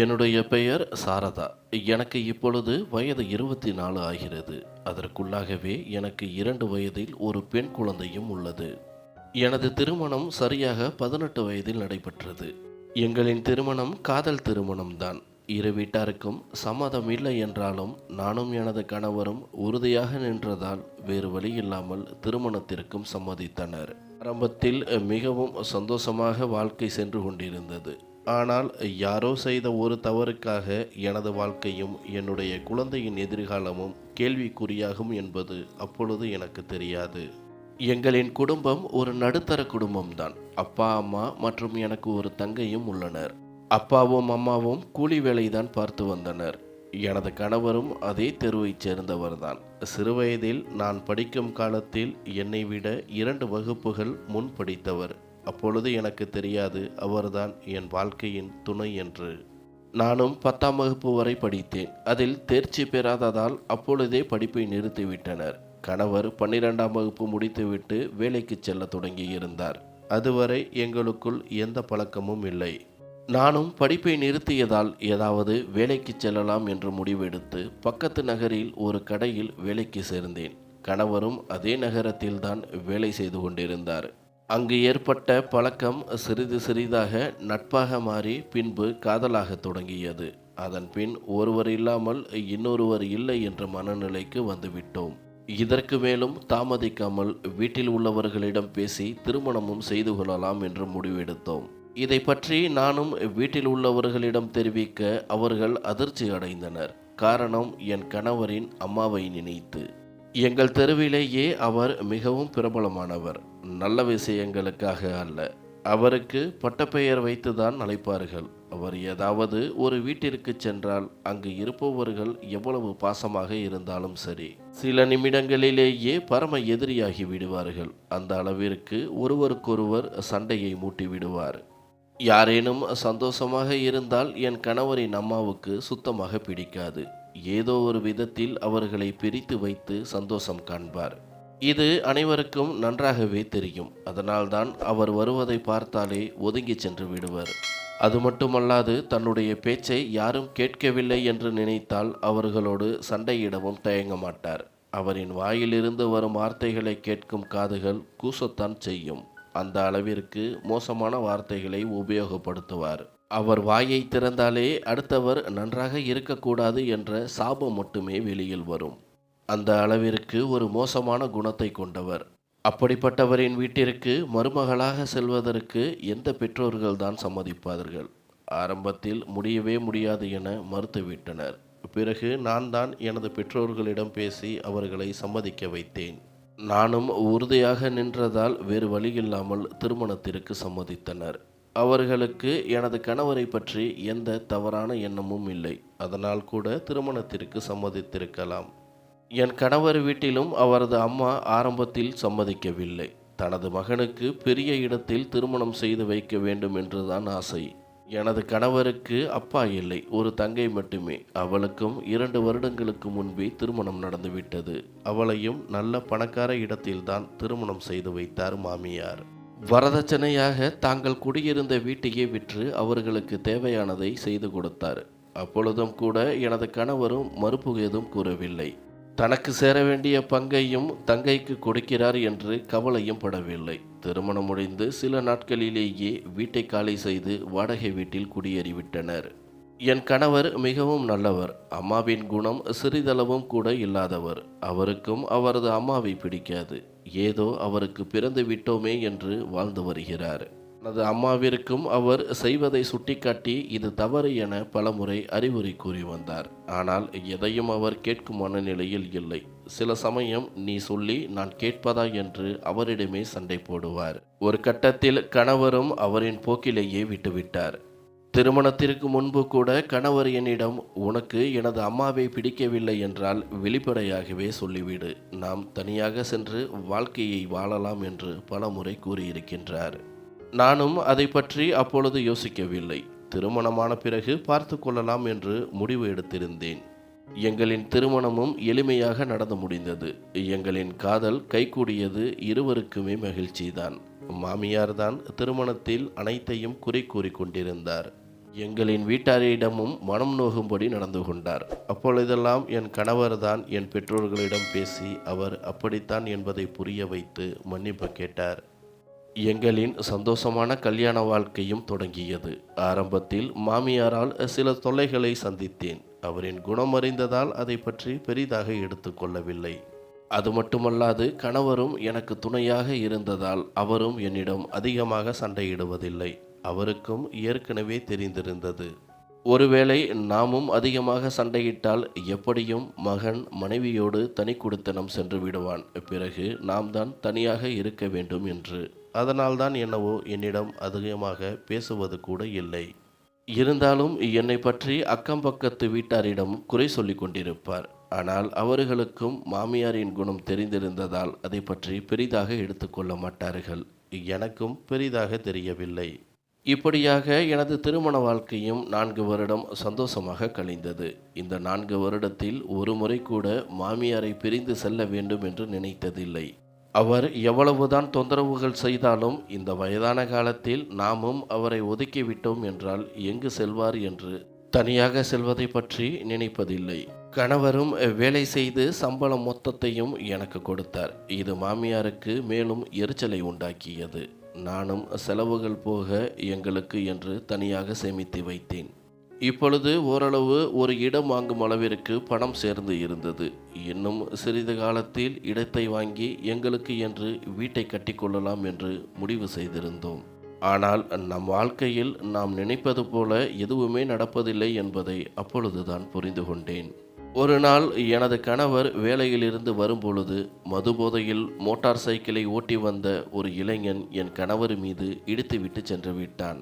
என்னுடைய பெயர் சாரதா. எனக்கு இப்பொழுது வயது இருபத்தி நாலு ஆகிறது. அதற்குள்ளாகவே எனக்கு இரண்டு வயதில் ஒரு பெண் குழந்தையும் உள்ளது. எனது திருமணம் சரியாக பதினெட்டு வயதில் நடைபெற்றது. எங்களின் திருமணம் காதல் திருமணம்தான். இரு வீட்டாருக்கும் சம்மதம் இல்லை என்றாலும் நானும் எனது கணவரும் உறுதியாக நின்றதால் வேறு வழி இல்லாமல் திருமணத்திற்கும் சம்மதித்தனர். ஆரம்பத்தில் மிகவும் சந்தோஷமாக வாழ்க்கை சென்று கொண்டிருந்தது. ஆனால் யாரோ செய்த ஒரு தவறுக்காக எனது வாழ்க்கையும் என்னுடைய குழந்தையின் எதிர்காலமும் கேள்விக்குறியாகும் என்பது அப்பொழுது எனக்கு தெரியாது. எங்களின் குடும்பம் ஒரு நடுத்தர குடும்பம்தான். அப்பா அம்மா மற்றும் எனக்கு ஒரு தங்கையும் உள்ளனர். அப்பாவும் அம்மாவும் கூலி வேலைதான் பார்த்து வந்தனர். எனது கணவரும் அதே தெருவைச் சேர்ந்தவர்தான். சிறுவயதில் நான் படிக்கும் காலத்தில் என்னை விட இரண்டு வகுப்புகள் முன் படித்தவர். அப்பொழுது எனக்கு தெரியாது அவர்தான் என் வாழ்க்கையின் துணை என்று. நானும் பத்தாம் வகுப்பு வரை படித்தேன். அதில் தேர்ச்சி பெறாததால் அப்பொழுதே படிப்பை நிறுத்திவிட்டனர். கணவர் பன்னிரெண்டாம் வகுப்பு முடித்துவிட்டு வேலைக்கு செல்ல தொடங்கியிருந்தார். அதுவரை எங்களுக்குள் எந்த பழக்கமும் இல்லை. நானும் படிப்பை நிறுத்தியதால் ஏதாவது வேலைக்கு செல்லலாம் என்று முடிவெடுத்து பக்கத்து நகரில் ஒரு கடையில் வேலைக்கு சேர்ந்தேன். கணவரும் அதே நகரத்தில்தான் வேலை செய்து கொண்டிருந்தார். அங்கு ஏற்பட்ட பழக்கம் சிறிது சிறிதாக நட்பாக மாறி பின்பு காதலாக தொடங்கியது. அதன் பின் ஒருவர் இல்லாமல் இன்னொருவர் இல்லை என்ற மனநிலைக்கு வந்துவிட்டோம். இதற்கு மேலும் தாமதிக்காமல் வீட்டில் உள்ளவர்களிடம் பேசி திருமணமும் செய்து கொள்ளலாம் என்று முடிவெடுத்தோம். இதை பற்றி நானும் வீட்டில் உள்ளவர்களிடம் தெரிவிக்க அவர்கள் அதிர்ச்சி அடைந்தனர். காரணம் என் கணவரின் அம்மாவை நினைத்து. எங்கள் தெருவிலேயே அவர் மிகவும் பிரபலமானவர். நல்ல விஷயங்களுக்காக அல்ல. அவருக்கு பட்டப்பெயர் வைத்துதான் அழைப்பார்கள். அவர் ஏதாவது ஒரு வீட்டிற்கு சென்றால் அங்கு இருப்பவர்கள் எவ்வளவு பாசமாக இருந்தாலும் சரி சில நிமிடங்களிலேயே பரம எதிரியாகி விடுவார்கள். அந்த அளவிற்கு ஒருவருக்கொருவர் சண்டையை மூட்டி விடுவார் யாரேனும் சந்தோஷமாக இருந்தால் என் கணவரின் அம்மாவுக்கு சுத்தமாக பிடிக்காது. ஏதோ ஒரு விதத்தில் அவர்களை பிரித்து வைத்து சந்தோஷம் காண்பார். இது அனைவருக்கும் நன்றாகவே தெரியும். அதனால்தான் அவர் வருவதை பார்த்தாலே ஒதுங்கி சென்று விடுவர். அது மட்டுமல்லாது தன்னுடைய பேச்சை யாரும் கேட்கவில்லை என்று நினைத்தால் அவர்களோடு சண்டையிடவும் தயங்க மாட்டார். அவரின் வாயிலிருந்து வரும் வார்த்தைகளை கேட்கும் காதுகள் கூசத்தான் செய்யும். அந்த அளவிற்கு மோசமான வார்த்தைகளை உபயோகப்படுத்துவார். அவர் வாயை திறந்தாலே அடுத்தவர் நன்றாக இருக்கக்கூடாது என்ற சாபம் மட்டுமே வெளியில் வரும். அந்த அளவிற்கு ஒரு மோசமான குணத்தை கொண்டவர். அப்படிப்பட்டவரின் வீட்டிற்கு மருமகளாக செல்வதற்கு எந்த பெற்றோர்கள் தான் சம்மதிப்பார்கள்? ஆரம்பத்தில் முடியவே முடியாது என மறுத்துவிட்டனர். பிறகு நான் தான் எனது பெற்றோர்களிடம் பேசி அவர்களை சம்மதிக்க வைத்தேன். நானும் உறுதியாக நின்றதால் வேறு வழியில்லாமல் திருமணத்திற்கு சம்மதித்தனர். அவர்களுக்கு எனது கணவரை பற்றி எந்த தவறான எண்ணமும் இல்லை. அதனால் கூட திருமணத்திற்கு சம்மதித்திருக்கலாம். என் கணவர் வீட்டிலும் அவரது அம்மா ஆரம்பத்தில் சம்மதிக்கவில்லை. தனது மகனுக்கு பெரிய இடத்தில் திருமணம் செய்து வைக்க வேண்டும் என்றுதான் ஆசை. எனது கணவருக்கு அப்பா இல்லை ஒரு தங்கை மட்டுமே. அவளுக்கும் இரண்டு வருடங்களுக்கு முன்பே திருமணம் நடந்துவிட்டது. அவளையும் நல்ல பணக்கார இடத்தில்தான் திருமணம் செய்து வைத்தார் மாமியார். வரதட்சணையாக தாங்கள் குடியிருந்த வீட்டையே விற்று அவர்களுக்கு தேவையானதை செய்து கொடுத்தார். அப்பொழுதும் கூட எனது கணவரும் மறுப்பு ஏதும் கூறவில்லை. தனக்கு சேர வேண்டிய பங்கையும் தங்கைக்கு கொடுக்கிறார் என்று கவலையும் படவில்லை. திருமணம் முடிந்து சில நாட்களிலேயே வீட்டை காலி செய்து வாடகை வீட்டில் குடியேறிவிட்டனர். என் கணவர் மிகவும் நல்லவர். அம்மாவின் குணம் சிறிதளவும் கூட இல்லாதவர். அவருக்கும் அவரது அம்மாவை பிடிக்காது. ஏதோ அவருக்கு பிறந்து விட்டோமே என்று வாழ்ந்து வருகிறார். தனது அம்மாவிற்கும் அவர் செய்வதை சுட்டிக்காட்டி இது தவறு என பலமுறை அறிவுரை கூறி வந்தார். ஆனால் எதையும் அவர் கேட்கும் மனநிலையில் இல்லை. சில சமயம் நீ சொல்லி நான் கேட்பதா என்று அவரிடமே சண்டை போடுவார். ஒரு கட்டத்தில் கணவரும் அவரின் போக்கிலேயே விட்டுவிட்டார். திருமணத்திற்கு முன்பு கூட கணவர் என்னிடம் உனக்கு எனது அம்மாவை பிடிக்கவில்லை என்றால் வெளிப்படையாகவே சொல்லிவிடு. நாம் தனியாக சென்று வாழ்க்கையை வாழலாம் என்று பலமுறை கூறியிருக்கின்றார். நானும் அதை பற்றி அப்பொழுது யோசிக்கவில்லை. திருமணமான பிறகு பார்த்து கொள்ளலாம் என்று முடிவு எடுத்திருந்தேன். எங்களின் திருமணமும் எளிமையாக நடந்து முடிந்தது. எங்களின் காதல் கைகூடியது இருவருக்குமே மகிழ்ச்சிதான். மாமியார் தான் திருமணத்தில் அனைத்தையும் குறை கூறி கொண்டிருந்தார். எங்களின் வீட்டாரிடமும் மனம் நோகும்படி நடந்து கொண்டார். அப்பொழுதெல்லாம் என் கணவர்தான் என் பெற்றோர்களிடம் பேசி அவர் அப்படித்தான் என்பதை புரிய வைத்து மன்னிப்பு கேட்டார். எங்களின் சந்தோஷமான கல்யாண வாழ்க்கையும் தொடங்கியது. ஆரம்பத்தில் மாமியாரால் சில தொல்லைகளை சந்தித்தேன். அவரின் குணமறிந்ததால் அதை பற்றி பெரிதாக எடுத்துக்கொள்ளவில்லை அது மட்டுமல்லாது கணவரும் எனக்கு துணையாக இருந்ததால் அவரும் என்னிடம் அதிகமாக சண்டையிடுவதில்லை. அவருக்கும் ஏற்கனவே தெரிந்திருந்தது. ஒருவேளை நாமும் அதிகமாக சண்டையிட்டால் எப்படியும் மகன் மனைவியோடு தனி குடித்தனம் சென்று விடுவான். பிறகு நாம் தான் தனியாக இருக்க வேண்டும் என்று. அதனால்தான் என்னவோ என்னிடம் அதிகமாக பேசுவது கூட இல்லை. இருந்தாலும் என்னை பற்றி அக்கம் பக்கத்து வீட்டாரிடம் குறை சொல்லி கொண்டிருப்பார். ஆனால் அவர்களுக்கும் மாமியாரின் குணம் தெரிந்திருந்ததால் அதை பற்றி பெரிதாக எடுத்துக்கொள்ள மாட்டார்கள். எனக்கும் பெரிதாக தெரியவில்லை. இப்படியாக எனது திருமண வாழ்க்கையும் நான்கு வருடம் சந்தோஷமாக கழிந்தது. இந்த நான்கு வருடத்தில் ஒரு முறை கூட மாமியாரை பிரிந்து செல்ல வேண்டும் என்று நினைத்ததில்லை. அவர் எவ்வளவுதான் தொந்தரவுகள் செய்தாலும் இந்த வயதான காலத்தில் நாமும் அவரை ஒதுக்கிவிட்டோம் என்றால் எங்கு செல்வார் என்று தனியாக செல்வதை பற்றி நினைப்பதில்லை. கணவரும் வேலை செய்து சம்பளம் மொத்தத்தையும் எனக்கு கொடுத்தார். இது மாமியாருக்கு மேலும் எரிச்சலை உண்டாக்கியது. நானும் செலவுகள் போக எங்களுக்கு என்று தனியாக சேமித்து வைத்தேன். இப்பொழுது ஓரளவு ஒரு இடம் வாங்கும் அளவிற்கு பணம் சேர்ந்து இருந்தது. இன்னும் சிறிது காலத்தில் இடத்தை வாங்கி எங்களுக்கு என்று வீட்டை கட்டிக்கொள்ளலாம் என்று முடிவு செய்திருந்தோம். ஆனால் நம் வாழ்க்கையில் நாம் நினைப்பது போல எதுவுமே நடப்பதில்லை என்பதை அப்பொழுதுதான் புரிந்து கொண்டேன். ஒரு நாள் எனது கணவர் வேலையிலிருந்து வரும்பொழுது மதுபோதையில் மோட்டார் சைக்கிளை ஓட்டி வந்த ஒரு இளைஞன் என் கணவர் மீது இடித்துவிட்டு சென்று விட்டான்.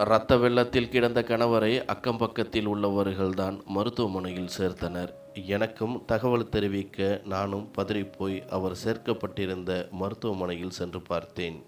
இரத்த வெள்ளத்தில் கிடந்த கணவரை அக்கம் பக்கத்தில் உள்ளவர்கள்தான் மருத்துவமனையில் சேர்த்தனர். எனக்கும் தகவல் தெரிவிக்க நானும் பதறிப்போய் அவர் சேர்க்கப்பட்டிருந்த மருத்துவமனையில் சென்று பார்த்தேன்.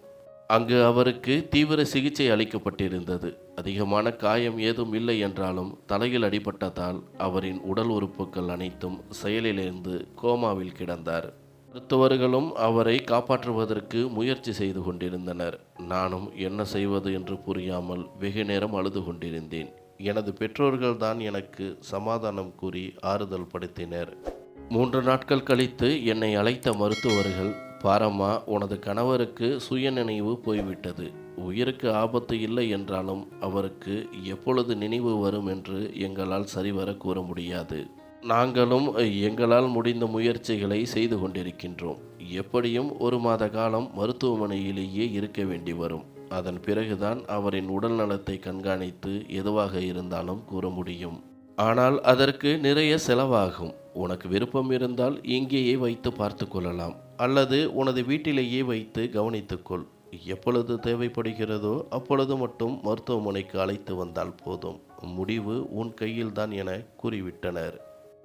அங்கு அவருக்கு தீவிர சிகிச்சை அளிக்கப்பட்டிருந்தது. அதிகமான காயம் ஏதும் இல்லை என்றாலும் தலையில் அடிபட்டதால் அவரின் உடல் உறுப்புகள் அனைத்தும் செயலிலிருந்து கோமாவில் கிடந்தார். மருத்துவர்களும் அவரை காப்பாற்றுவதற்கு முயற்சி செய்து கொண்டிருந்தனர். நானும் என்ன செய்வது என்று புரியாமல் வெகு நேரம் அழுது கொண்டிருந்தேன். எனது பெற்றோர்கள்தான் எனக்கு சமாதானம் கூறி ஆறுதல் படுத்தினர். மூன்று நாட்கள் கழித்து என்னை அழைத்த மருத்துவர்கள் பாரம்மா உனது கணவருக்கு சுயநினைவு போய்விட்டது. உயிருக்கு ஆபத்து இல்லை என்றாலும் அவருக்கு எப்பொழுது நினைவு வரும் என்று எங்களால் சரிவர கூற முடியாது. நாங்களும் எங்களால் முடிந்த முயற்சிகளை செய்து கொண்டிருக்கின்றோம். எப்படியும் ஒரு மாத காலம் மருத்துவமனையிலேயே இருக்க வேண்டி வரும். அதன் பிறகுதான் அவரின் உடல் நலத்தை கண்காணித்து எதுவாக இருந்தாலும் கூற முடியும். ஆனால் அதற்கு நிறைய செலவாகும். உனக்கு விருப்பம் இருந்தால் இங்கேயே வைத்து பார்த்து கொள்ளலாம். அல்லது உனது வீட்டிலேயே வைத்து கவனித்துக்கொள் எப்பொழுது தேவைப்படுகிறதோ அப்பொழுது மட்டும் மருத்துவமனைக்கு அழைத்து வந்தால் போதும். முடிவு உன் கையில்தான் என கூறிவிட்டனர்.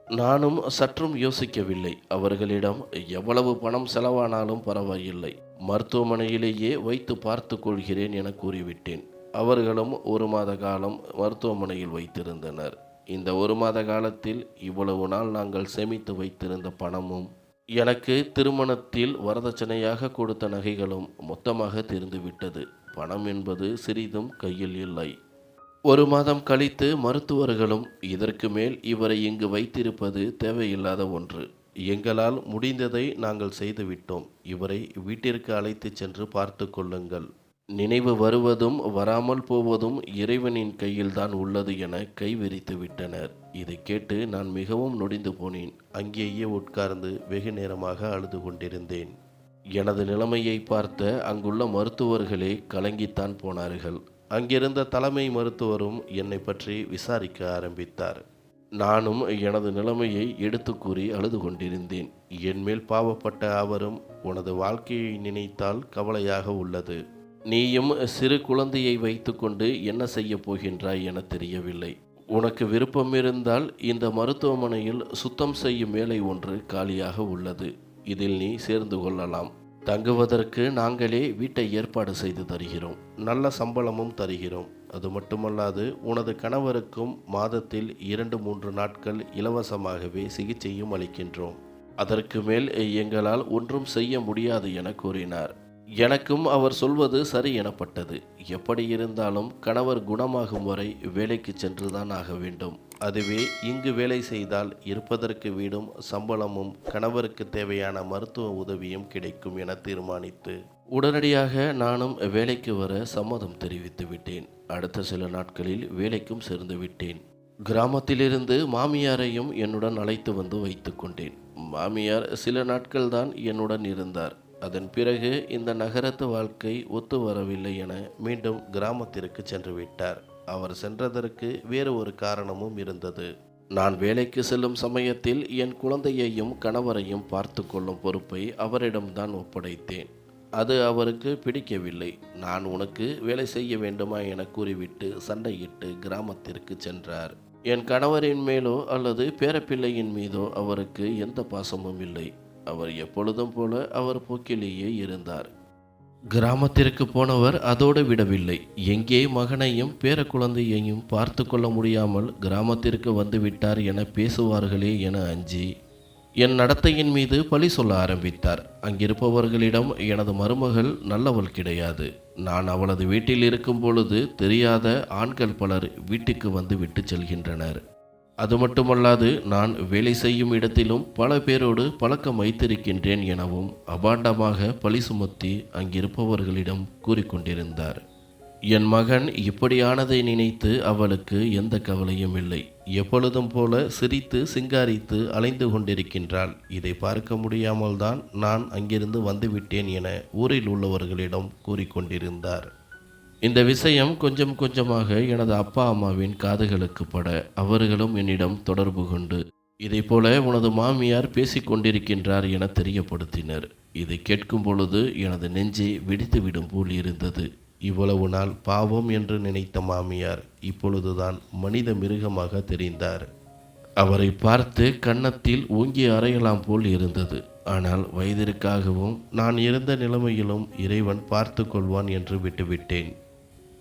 நானும் சற்றும் யோசிக்கவில்லை. அவர்களிடம் எவ்வளவு பணம் செலவானாலும் பரவாயில்லை. மருத்துவமனையிலேயே வைத்து பார்த்து கொள்கிறேன் என கூறிவிட்டேன். அவர்களும் ஒரு மாத காலம் மருத்துவமனையில் வைத்திருந்தனர். இந்த ஒரு மாத காலத்தில் இவ்வளவு நாள் நாங்கள் சேமித்து வைத்திருந்த பணமும் எனக்கு திருமணத்தில் வரதட்சணையாக கொடுத்த நகைகளும் மொத்தமாக தீர்ந்துவிட்டது. பணம் என்பது சிறிதும் கையில் இல்லை. ஒரு மாதம் கழித்து மருத்துவர்களும் இதற்கு மேல் இவரை இங்கு வைத்திருப்பது தேவையில்லாத ஒன்று. எங்களால் முடிந்ததை நாங்கள் செய்துவிட்டோம். இவரை வீட்டிற்கு அழைத்துச் சென்று பார்த்து கொள்ளுங்கள். நினைவு வருவதும் வராமல் போவதும் இறைவனின் கையில்தான் உள்ளது என கைவிரித்து விட்டனர். இதை கேட்டு நான் மிகவும் நொடிந்து போனேன். அங்கேயே உட்கார்ந்து வெகு நேரமாக அழுது கொண்டிருந்தேன். எனது நிலைமையை பார்த்த அங்குள்ள மருத்துவர்களே கலங்கித்தான் போனார்கள். அங்கிருந்த தலைமை மருத்துவரும் என்னை பற்றி விசாரிக்க ஆரம்பித்தார். நானும் எனது நிலைமையை எடுத்து கூறி அழுது கொண்டிருந்தேன். என்மேல் பாவப்பட்ட அவரும் உனது வாழ்க்கையை நினைத்தால் கவலையாக உள்ளது. நீயும் சிறு குழந்தையை வைத்துக்கொண்டு என்ன செய்ய போகின்றாய் என தெரியவில்லை. உனக்கு விருப்பம் இருந்தால் இந்த மருத்துவமனையில் சுத்தம் செய்யும் வேலை ஒன்று காலியாக உள்ளது. இதில் நீ சேர்ந்து கொள்ளலாம். தங்குவதற்கு நாங்களே வீட்டை ஏற்பாடு செய்து தருகிறோம். நல்ல சம்பளமும் தருகிறோம். அது மட்டுமல்லாது உனது கணவருக்கும் மாதத்தில் இரண்டு மூன்று நாட்கள் இலவசமாகவே சிகிச்சையும் அளிக்கின்றோம். அதற்கு மேல் எங்களால் ஒன்றும் செய்ய முடியாது என கூறினார். எனக்கும் அவர் சொல்வது சரி எனப்பட்டது. எப்படி இருந்தாலும் கணவர் குணமாகும் வரை வேலைக்கு சென்றுதான் ஆக வேண்டும். அதுவே இங்கு வேலை செய்தால் இருப்பதற்கு வீடும் சம்பளமும் கணவருக்கு தேவையான மருத்துவ உதவியும் கிடைக்கும் என தீர்மானித்து உடனடியாக நானும் வேலைக்கு வர சம்மதம் தெரிவித்து விட்டேன். அடுத்த சில நாட்களில் வேலைக்கும் சேர்ந்து விட்டேன். கிராமத்திலிருந்து மாமியாரையும் என்னுடன் அழைத்து வந்து வைத்து கொண்டேன். மாமியார் சில நாட்கள்தான் என்னுடன் இருந்தார். அதன் பிறகு இந்த நகரத்து வாழ்க்கை ஒத்து வரவில்லை என மீண்டும் கிராமத்திற்கு சென்று விட்டார். அவர் சென்றதற்கு வேறு ஒரு காரணமும் இருந்தது. நான் வேலைக்கு செல்லும் சமயத்தில் என் குழந்தையையும் கணவரையும் பார்த்து கொள்ளும் பொறுப்பை அவரிடம்தான் ஒப்படைத்தேன். அது அவருக்கு பிடிக்கவில்லை. நான் உனக்கு வேலை செய்ய வேண்டுமா என கூறிவிட்டு சண்டையிட்டு கிராமத்திற்கு சென்றார். என் கணவரின் மேலோ அல்லது பேரப்பிள்ளையின் மீதோ அவருக்கு எந்த பாசமும் இல்லை. அவர் எப்பொழுதும் போல அவர் போக்கிலேயே இருந்தார். கிராமத்திற்கு போனவர் அதோடு விடவில்லை. எங்கே மகனையும் பேர குழந்தையையும் பார்த்து கொள்ள முடியாமல் கிராமத்திற்கு வந்து விட்டார் என பேசுவார்களே என அஞ்சி என் நடத்தையின் மீது பழி சொல்ல ஆரம்பித்தார். அங்கிருப்பவர்களிடம் எனது மருமகள் நல்லவள் கிடையாது. நான் அவளது வீட்டில் இருக்கும் பொழுது தெரியாத ஆண்கள் பலர் வீட்டுக்கு வந்து விட்டு செல்கின்றனர். அது மட்டுமல்லாது நான் வேலை செய்யும் இடத்திலும் பல பேரோடு பழக்கம் வைத்திருக்கின்றேன் எனவும் அபாண்டமாக பழி சுமத்தி அங்கிருப்பவர்களிடம் கூறிக்கொண்டிருந்தார். என் மகன் இப்படியானதை நினைத்து அவளுக்கு எந்த கவலையும் இல்லை. எப்பொழுதும் போல சிரித்து சிங்காரித்து அலைந்து கொண்டிருக்கின்றாள். இதை பார்க்க முடியாமல் தான் நான் அங்கிருந்து வந்துவிட்டேன் என ஊரில் உள்ளவர்களிடம் கூறிக்கொண்டிருந்தார். இந்த விஷயம் கொஞ்சம் கொஞ்சமாக எனது அப்பா அம்மாவின் காதுகளுக்கு பட அவர்களும் என்னிடம் தொடர்பு கொண்டு இதைப்போல உனது மாமியார் பேசிக் கொண்டிருக்கின்றார் என தெரியப்படுத்தினர். இதை கேட்கும் பொழுது எனது நெஞ்சே வெடித்துவிடும் போல் இருந்தது. இவ்வளவு நாள் பாவம் என்று நினைத்த மாமியார் இப்பொழுதுதான் மனித மிருகமாக தெரிந்தார். அவரை பார்த்து கன்னத்தில் ஓங்கி அறையலாம் போல் இருந்தது. ஆனால் வயதிற்காகவும் நான் இருந்த நிலைமையிலும் இறைவன் பார்த்து கொள்வான் என்று விட்டுவிட்டேன்.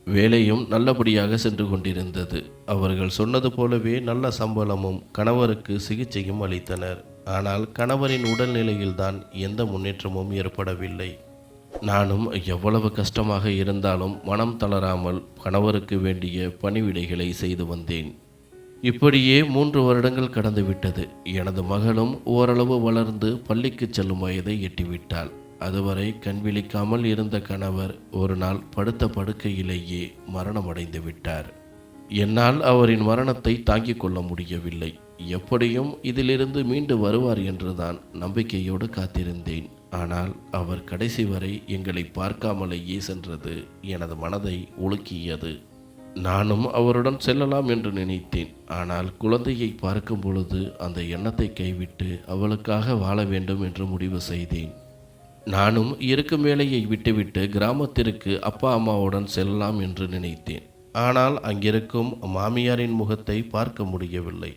வேலையும் நல்லபடியாக சென்று கொண்டிருந்தது. அவர்கள் சொன்னது போலவே நல்ல சம்பளமும் கணவருக்கு சிகிச்சையும் அளித்தனர். ஆனால் கணவரின் உடல்நிலையில்தான் எந்த முன்னேற்றமும் ஏற்படவில்லை. நானும் எவ்வளவு கஷ்டமாக இருந்தாலும் மனம் தளராமல் கணவருக்கு வேண்டிய பணிவிடைகளை செய்து வந்தேன். இப்படியே மூன்று வருடங்கள் கடந்துவிட்டது. எனது மகளும் ஓரளவு வளர்ந்து பள்ளிக்கு செல்லும் வயதை எட்டிவிட்டாள். அதுவரை கண் விழிக்காமல் இருந்த கணவர் ஒரு நாள் படுத்த படுக்கையிலேயே மரணமடைந்து விட்டார். என்னால் அவரின் மரணத்தை தாங்கிக் கொள்ள முடியவில்லை. எப்படியும் இதிலிருந்து மீண்டு வருவார் என்றுதான் நம்பிக்கையோடு காத்திருந்தேன். ஆனால் அவர் கடைசி வரை எங்களை பார்க்காமலேயே சென்றது எனது மனதை உலுக்கியது நானும் அவருடன் செல்லலாம் என்று நினைத்தேன். ஆனால் குழந்தையை பார்க்கும் பொழுது அந்த எண்ணத்தை கைவிட்டு அவளுக்காக வாழ வேண்டும் என்று முடிவு செய்தேன். நானும் இருக்கும் வேலையை விட்டுவிட்டு கிராமத்திற்கு அப்பா அம்மாவுடன் செல்லலாம் என்று நினைத்தேன். ஆனால் அங்கிருக்கும் மாமியாரின் முகத்தை பார்க்க முடியவில்லை.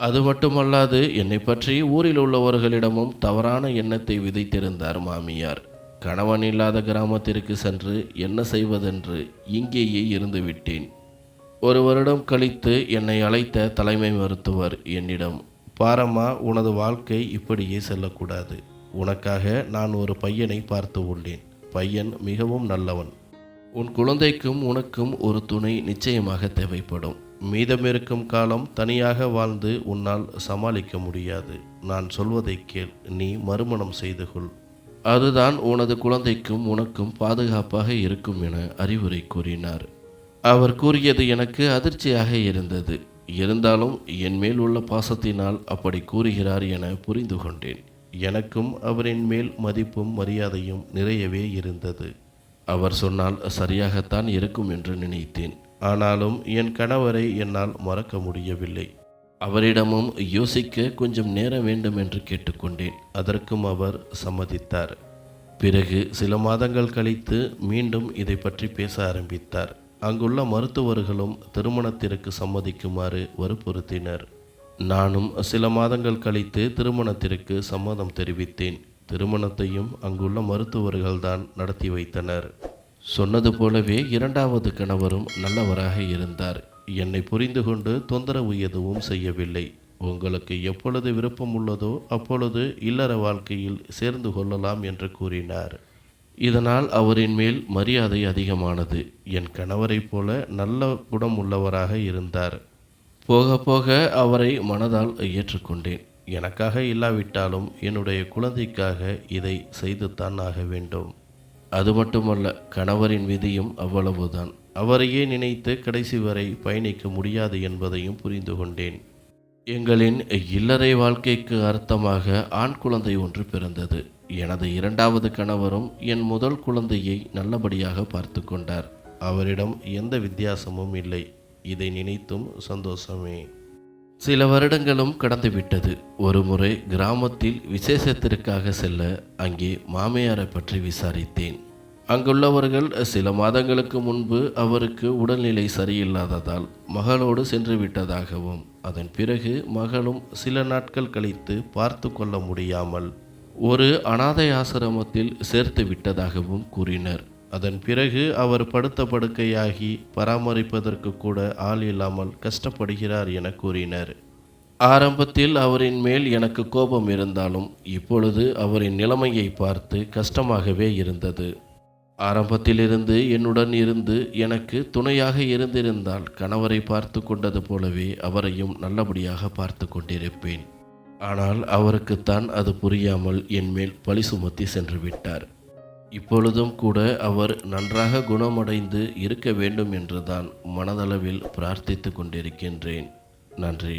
அது மட்டுமல்லாது என்னை பற்றி ஊரில் உள்ளவர்களிடமும் தவறான எண்ணத்தை விதைத்திருந்தார் மாமியார். கணவன் இல்லாத கிராமத்திற்கு சென்று என்ன செய்வதென்று இங்கேயே இருந்துவிட்டேன். ஒரு வருடம் கழித்து என்னை அழைத்த தலைமை மருத்துவர் என்னிடம் பாரம்மா உனது வாழ்க்கை இப்படியே செல்லக்கூடாது. உனக்காக நான் ஒரு பையனை பார்த்து உள்ளேன் பையன் மிகவும் நல்லவன். உன் குழந்தைக்கும் உனக்கும் ஒரு துணை நிச்சயமாக தேவைப்படும். மீதமிருக்கும் காலம் தனியாக வாழ்ந்து உன்னால் சமாளிக்க முடியாது. நான் சொல்வதை கேள் நீ மறுமணம் செய்து கொள். அதுதான் உனது குழந்தைக்கும் உனக்கும் பாதுகாப்பாக இருக்கும் என அறிவுரை கூறினார். அவர் கூறியது எனக்கு அதிர்ச்சியாக இருந்தது. இருந்தாலும் என் மேல் உள்ள பாசத்தினால் அப்படி கூறுகிறார் என புரிந்து கொண்டேன். எனக்கும் அவரின் மேல் மதிப்பும் மரியாதையும் நிறையவே இருந்தது. அவர் சொன்னால் சரியாகத்தான் இருக்கும் என்று நினைத்தேன். ஆனாலும் என் கணவரை என்னால் மறக்க முடியவில்லை. அவரிடமும் யோசிக்க கொஞ்சம் நேரம் வேண்டும் என்று கேட்டுக்கொண்டேன். அதற்கும் அவர் சம்மதித்தார். பிறகு சில மாதங்கள் கழித்து மீண்டும் இதை பற்றி பேச ஆரம்பித்தார். அங்குள்ள மருத்துவர்களும் திருமணத்திற்கு சம்மதிக்குமாறு வற்புறுத்தினர். நானும் சில மாதங்கள் கழித்து திருமணத்திற்கு சம்மதம் தெரிவித்தேன். திருமணத்தையும் அங்குள்ள மருத்துவர்கள்தான் நடத்தி வைத்தனர். சொன்னது போலவே இரண்டாவது கணவரும் நல்லவராக இருந்தார். என்னை புரிந்து கொண்டு தொந்தரவு எதுவும் செய்யவில்லை. உங்களுக்கு எப்பொழுது விருப்பம் உள்ளதோ அப்பொழுது இல்லற வாழ்க்கையில் சேர்ந்து கொள்ளலாம் என்று கூறினார். இதனால் அவரின் மேல் மரியாதை அதிகமானது. என் கணவரைப் போல நல்ல குணம் உள்ளவராக இருந்தார். போக போக அவரை மனதால் ஏற்றுக்கொண்டேன். எனக்காக இல்லாவிட்டாலும் என்னுடைய குழந்தைக்காக இதை செய்துத்தான் ஆக வேண்டும். அது மட்டுமல்ல கணவரின் விதியும் அவ்வளவுதான். அவரையே நினைத்து கடைசி வரை பயணிக்க முடியாது என்பதையும் புரிந்து கொண்டேன். எங்களின் இல்லறை வாழ்க்கைக்கு அர்த்தமாக ஆண் குழந்தை ஒன்று பிறந்தது. எனது இரண்டாவது கணவரும் என் முதல் குழந்தையை நல்லபடியாக பார்த்து கொண்டார். அவரிடம் எந்த வித்தியாசமும் இல்லை. இதை நினைத்தும் சந்தோஷமே. சில வருடங்களும் கடந்துவிட்டது. ஒருமுறை கிராமத்தில் விசேஷத்திற்காக செல்ல அங்கே மாமியாரை பற்றி விசாரித்தேன். அங்குள்ளவர்கள் சில மாதங்களுக்கு முன்பு அவருக்கு உடல்நிலை சரியில்லாததால் மகளோடு சென்று விட்டதாகவும் அதன் பிறகு மகளும் சில நாட்கள் கழித்து பார்த்து கொள்ள முடியாமல் ஒரு அனாதை ஆசிரமத்தில் சேர்த்து விட்டதாகவும் கூறினர். அதன் பிறகு அவர் படுத்த படுக்கையாகி பராமரிப்பதற்கு கூட ஆள் இல்லாமல் கஷ்டப்படுகிறார் என கூறினர். ஆரம்பத்தில் அவரின் மேல் எனக்கு கோபம் இருந்தாலும் இப்பொழுது அவரின் நிலைமையை பார்த்து கஷ்டமாகவே இருந்தது. ஆரம்பத்திலிருந்து என்னுடன் இருந்து எனக்கு துணையாக இருந்திருந்தால் கணவரை பார்த்து கொண்டது போலவே அவரையும் நல்லபடியாக பார்த்து கொண்டிருப்பேன். ஆனால் அவருக்குத்தான் அது புரியாமல் என் மேல் பழி சுமத்தி சென்று விட்டார். இப்பொழுதும் கூட அவர் நன்றாக குணமடைந்து இருக்க வேண்டும் என்றுதான் மனதளவில் பிரார்த்தித்து கொண்டிருக்கின்றேன். நன்றி.